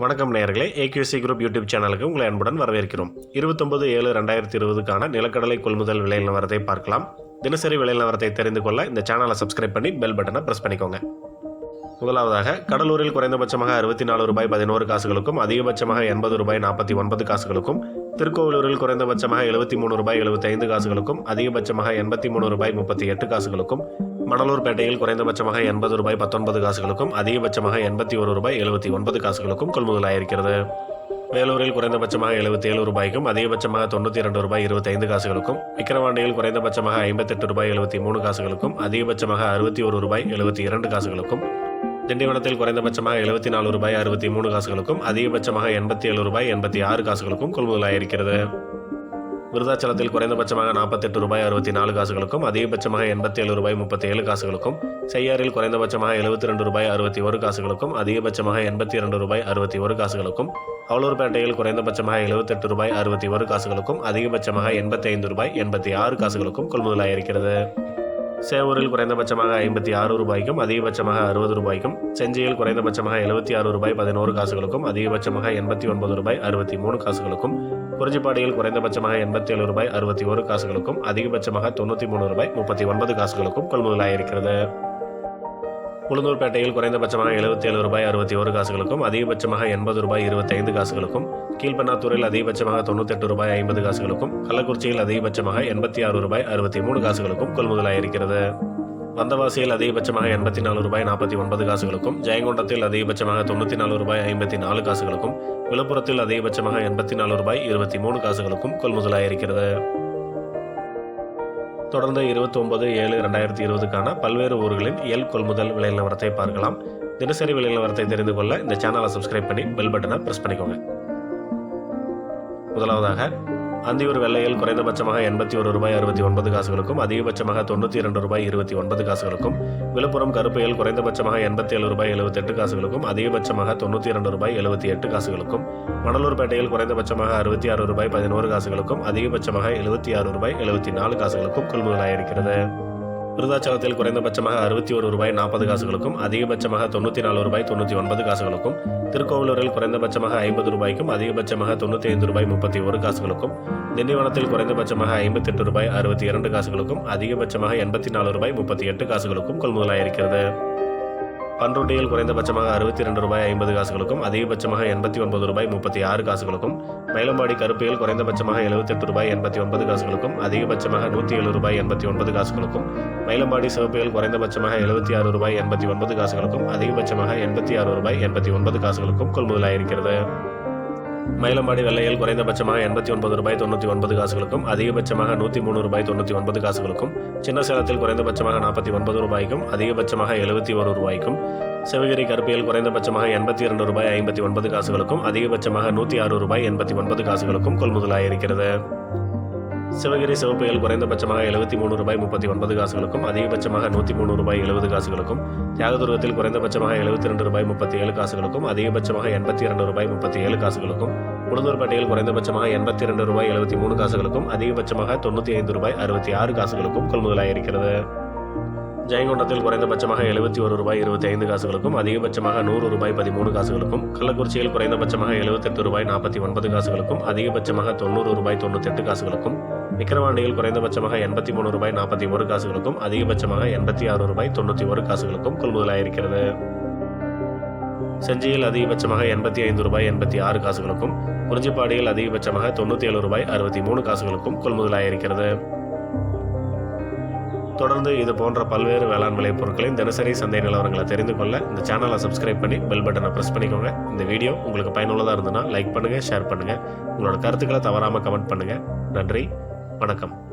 வணக்கம் நேயர்களே. ஏகியூசி group YouTube சேனலுக்கு உங்களை அன்புடன் வரவேற்கிறோம். இருபத்தொன்பது ஏழு ரெண்டாயிரத்தி இருபதுக்கான நிலக்கடலை கொள்முதல் விலை நிலவரத்தை பார்க்கலாம். தினசரி விலை நிலவரத்தை தெரிந்து கொள்ள இந்த சேனலை சப்ஸ்கிரைப் பண்ணி பெல் பட்டனை ப்ரெஸ் பண்ணிக்கோங்க. முதலாவதாக கடலூரில் குறைந்தபட்சமாக அறுபத்தி நாலு ரூபாய் பதினோரு காசுகளுக்கும் அதிகபட்சமாக எண்பது ரூபாய் நாற்பத்தி ஒன்பது காசுகளுக்கும் திருக்கோவிலூரில் குறைந்தபட்சமாக எழுபத்தி மூணு ரூபாய் எழுபத்தைந்து காசுகளுக்கும் அதிகபட்சமாக எண்பத்தி மூணு ரூபாய் முப்பத்தி எட்டு காசுகளுக்கும் மணலூர்பேட்டையில் குறைந்தபட்சமாக எண்பது ரூபாய் பத்தொன்பது காசுகளுக்கும் அதிகபட்சமாக எண்பத்தி ஒரு ரூபாய் எழுபத்தி ஒன்பது காசுகளுக்கும் கொள்முதலாயிருக்கிறது வேலூரில் குறைந்தபட்சமாக எழுபத்தி ஏழு ரூபாய்க்கும் அதிகபட்சமாக தொண்ணூற்றி இரண்டு ரூபாய் இருபத்தைந்து காசுகளுக்கும் விக்கிரவாண்டியில் குறைந்தபட்சமாக ஐம்பத்தெட்டு ரூபாய் எழுபத்தி மூணு காசுகளுக்கும் அதிகபட்சமாக அறுபத்தி ஒரு ரூபாய் எழுபத்தி இரண்டு காசுகளுக்கும் திண்டிவனத்தில் குறைந்தபட்சமாக எழுபத்தி நாலு ரூபாய் அறுபத்தி மூணு காசுகளுக்கும் அதிகபட்சமாக எண்பத்தி ஏழு ரூபாய் எண்பத்தி ஆறு காசுகளுக்கும் கொள்முதலாயிருக்கிறது விருதாச்சலத்தில் குறைந்தபட்சமாக நாற்பத்தெட்டு ரூபாய் அறுபத்தி நாலு காசுகளுக்கும் அதிகபட்சமாக எண்பத்தி ஏழு ரூபாய் முப்பத்தி ஏழு காசுகளுக்கும் செய்யாறில் குறைந்தபட்சமாக எழுபத்தி ரெண்டு ரூபாய் அறுபத்தி ஒரு காசுகளுக்கும் அதிகபட்சமாக எண்பத்தி இரண்டு ரூபாய் அறுபத்தி ஒரு காசுகளுக்கும் அவலூர்பேட்டையில் குறைந்தபட்சமாக எழுபத்தெட்டு ரூபாய் அறுபத்தி ஒரு காசுகளுக்கும் அதிகபட்சமாக எண்பத்தி ஐந்து ரூபாய் எண்பத்தி ஆறு காசுகளுக்கும் கொள்முதலாயிருக்கிறது. சேவூரில் குறைந்தபட்சமாக ஐம்பத்தி ஆறு ரூபாய்க்கும் அதிகபட்சமாக அறுபது ரூபாய்க்கும் செஞ்சியில் குறைந்தபட்சமாக எழுபத்தி ஆறு ரூபாய் பதினோரு காசுகளுக்கும் அதிகபட்சமாக எண்பத்தி ஒன்பது ரூபாய் அறுபத்தி மூணு காசுகளுக்கும் குறிஞ்சிப்பாடியில் குறைந்தபட்சமாக எண்பத்தி ஏழு ரூபாய் அறுபத்தி ஒரு காசுகளுக்கும் அதிகபட்சமாக தொண்ணூற்றி மூணு ரூபாய் முப்பத்தி ஒன்பது காசுகளுக்கும் கொள்முதலாயிருக்கிறது. உளுந்தூர்பேட்டையில் குறைந்தபட்சமாக எழுபத்தி ஏழு ரூபாய் அறுபத்தி ஒரு காசுகளுக்கும் அதிகபட்சமாக எண்பது ரூபாய் இருபத்தைந்து காசுகளுக்கும் கீழ்பண்ணாத்தூரில் அதிகபட்சமாக தொண்ணூத்தெட்டு ரூபாய் ஐம்பது காசுகளுக்கும் கள்ளக்குறிச்சியில் அதிகபட்சமாக எண்பத்தி ஆறு ரூபாய் அறுபத்தி மூணு காசுகளுக்கும் கொள்முதலாயிருக்கிறது. வந்தவாசியில் அதிகபட்சமாக எண்பத்தி நாலு ரூபாய் நாற்பத்தி ஒன்பது காசுகளுக்கும் ஜெயங்கொண்டத்தில் அதிகபட்சமாக தொண்ணூற்றி நாலு ரூபாய் ஐம்பத்தி நாலு காசுகளுக்கும் விழுப்புரத்தில் அதிகபட்சமாக எண்பத்தி நாலு ரூபாய் இருபத்தி மூணு காசுகளுக்கும் கொள்முதலாயிருக்கிறது. தொடர்ந்து இருபத்தி ஒன்பது ஏழு ரெண்டாயிரத்தி இருபதுக்கான பல்வேறு ஊர்களின் இயல் கொள்முதல் விலை நிலவரத்தை பார்க்கலாம். தினசரி விலை நிலவரத்தை தெரிந்து கொள்ள இந்த சேனலை சப்ஸ்கிரைப் பண்ணி பெல் பட்டனை ப்ரெஸ் பண்ணிக்கோங்க. முதலாவதாக அந்தியூர் வெள்ளையில் குறைந்தபட்சமாக எண்பத்தி ஒரு ரூபாய் அறுபத்தி ஒன்பது காசுகளுக்கும் அதிகபட்சமாக தொண்ணூற்றி இரண்டு ரூபாய் இருபத்தி ஒன்பது காசுகளுக்கும் விழுப்புரம் கருப்பையில் குறைந்தபட்சமாக எண்பத்தி ஏழு ரூபாய் எழுபத்தெட்டு காசுகளுக்கும் அதிகபட்சமாக தொண்ணூற்றி இரண்டு ரூபாய் எழுபத்தி எட்டு காசுகளுக்கும் மணலூர்பேட்டையில் குறைந்தபட்சமாக அறுபத்தி ஆறு ரூபாய் பதினோரு காசுகளுக்கும் அதிகபட்சமாக எழுபத்தி ஆறு ரூபாய் எழுபத்தி நாலு காசுகளுக்கும் கொள்முதலாயிருக்கிறது விருதாச்சலத்தில் குறைந்தபட்சமாக அறுபத்தி ஒரு ரூபாய் நாற்பது காசுகளுக்கும் அதிகபட்சமாக தொண்ணூற்றி நாலு ரூபாய் தொண்ணூற்றி ஒன்பது காசுகளுக்கும் திருக்கோவிலூரில் குறைந்தபட்சமாக ஐம்பது ரூபாய்க்கும் அதிகபட்சமாக தொண்ணூற்றி ஐந்து ரூபாய் முப்பத்தி ஒரு காசுகளுக்கும் திண்டிவனத்தில் குறைந்தபட்சமாக ஐம்பத்தெட்டு ரூபாய் அறுபத்தி இரண்டு காசுகளுக்கும் அதிகபட்சமாக எண்பத்தி நாலு ரூபாய் முப்பத்தி எட்டு காசுகளுக்கும் கொள்முதலாயிருக்கிறது. பன்ருட்டியில் குறைந்தபட்சமாக அறுபத்தி ரெண்டு ரூபாய் ஐம்பது காசுகளுக்கும் அதிகபட்சமாக எண்பத்தி ஒன்பது ரூபாய் முப்பத்தி ஆறு காசுகளுக்கும் மயிலம்பாடி கருப்பையில் குறைந்தபட்சமாக எழுபத்தெட்டு ரூபாய் எண்பத்தி ஒன்பது காசுகளுக்கும் அதிகபட்சமாக நூற்றி ஏழு ரூபாய் எண்பத்தி ஒன்பது காசுகளுக்கும் மயிலம்பாடி சிவப்பையில் குறைந்தபட்சமாக எழுபத்தி ஆறு ரூபாய் எண்பத்தி ஒன்பது காசுகளுக்கும் அதிகபட்சமாக எண்பத்தி ஆறு ரூபாய் எண்பத்தி ஒன்பது காசுகளுக்கும் கொள்முதலாயிருக்கிறது. மயிலம்பாடி வெள்ளையில் குறைந்தபட்சமாக எண்பத்தி ஒன்பது ரூபாய் தொண்ணூற்றி ஒன்பது காசுகளுக்கும் அதிகபட்சமாக நூற்றி மூணு ரூபாய் தொண்ணூற்றி ஒன்பது காசுகளுக்கும் சின்ன சேலத்தில் குறைந்தபட்சமாக நாற்பத்தி ஒன்பது ரூபாய்க்கும் அதிகபட்சமாக எழுபத்தி ஒரு ரூபாய்க்கும் சிவகிரி கருப்பியில் குறைந்தபட்சமாக எண்பத்தி இரண்டு ரூபாய் ஐம்பத்தி ஒன்பது காசுகளுக்கும் அதிகபட்சமாக நூற்றி ஆறு ரூபாய் எண்பத்தி ஒன்பது காசுகளுக்கும் கொள்முதலாயிருக்கிறது. சிவகிரி சிவப்புயல் குறைந்தபட்சமாக எழுபத்தி மூணு ரூபாய் முப்பத்தி ஒன்பது காசுகளுக்கும் அதிகபட்சமாக நூற்றி மூணு ரூபாய் எழுபது காசுகளுக்கும் தியாகதுர்கத்தில் குறைந்தபட்சமாக எழுபத்தி ரெண்டு ரூபாய் முப்பத்தி ஏழு காசுகளுக்கும் அதிகபட்சமாக எண்பத்தி இரண்டு ரூபாய் முப்பத்தி ஏழு காசுகளுக்கும் உளுந்தூர்பேட்டையில் குறைந்தபட்சமாக எண்பத்தி இரண்டு ரூபாய் எழுபத்தி மூணு காசுகளுக்கும் அதிகபட்சமாக தொண்ணூற்றி ஐந்து ரூபாய் அறுபத்தி ஆறு காசுகளுக்கும் கொள்முதலாயிருக்கிறது. ஜெயங்கொண்டத்தில் குறைந்தபட்சமாக எழுபத்தி ஒரு ரூபாய் இருபத்தி ஐந்து காசுகளுக்கும் அதிகபட்சமாக நூறு ரூபாய் பதிமூணு காசுகளுக்கும் கள்ளக்குறிச்சியில் குறைந்தபட்சமாக எழுபத்தெட்டு ரூபாய் நாற்பத்தி ஒன்பது காசுகளுக்கும் அதிகபட்சமாக தொண்ணூறு ரூபாய் தொண்ணூத்தெட்டு காசுகளுக்கும் விக்கிரவாண்டியில் குறைந்தபட்சமாக எண்பத்தி மூணு ரூபாய் நாற்பத்தி ஒரு காசுகளுக்கும் அதிகபட்சமாக எண்பத்தி ஆறு ரூபாய் தொண்ணூற்றி ஒரு காசுகளுக்கும் கொள்முதலாயிருக்கிறது. செஞ்சியில் அதிகபட்சமாக எண்பத்தி ஐந்து ரூபாய் எண்பத்தி ஆறு காசுகளுக்கும் குறிஞ்சிப்பாடியில் அதிகபட்சமாக தொண்ணூற்றி ஏழு ரூபாய் அறுபத்தி மூணு காசுகளுக்கும் கொள்முதலாயிருக்கிறது. தொடர்ந்து இது போன்ற பல்வேறு வேளாண் விளைபொருட்களின் தினசரி சந்தை நிலவரங்களை தெரிந்து கொள்ள இந்த சேனலை சப்ஸ்கிரைப் பண்ணி பெல் பட்டனை ப்ரெஸ் பண்ணிக்கோங்க. இந்த வீடியோ உங்களுக்கு பயனுள்ளதாக இருந்ததுன்னா லைக் பண்ணுங்கள் ஷேர் பண்ணுங்கள் உங்களோட கருத்துக்களை தவறாமல் கமெண்ட் பண்ணுங்கள் நன்றி. வணக்கம்.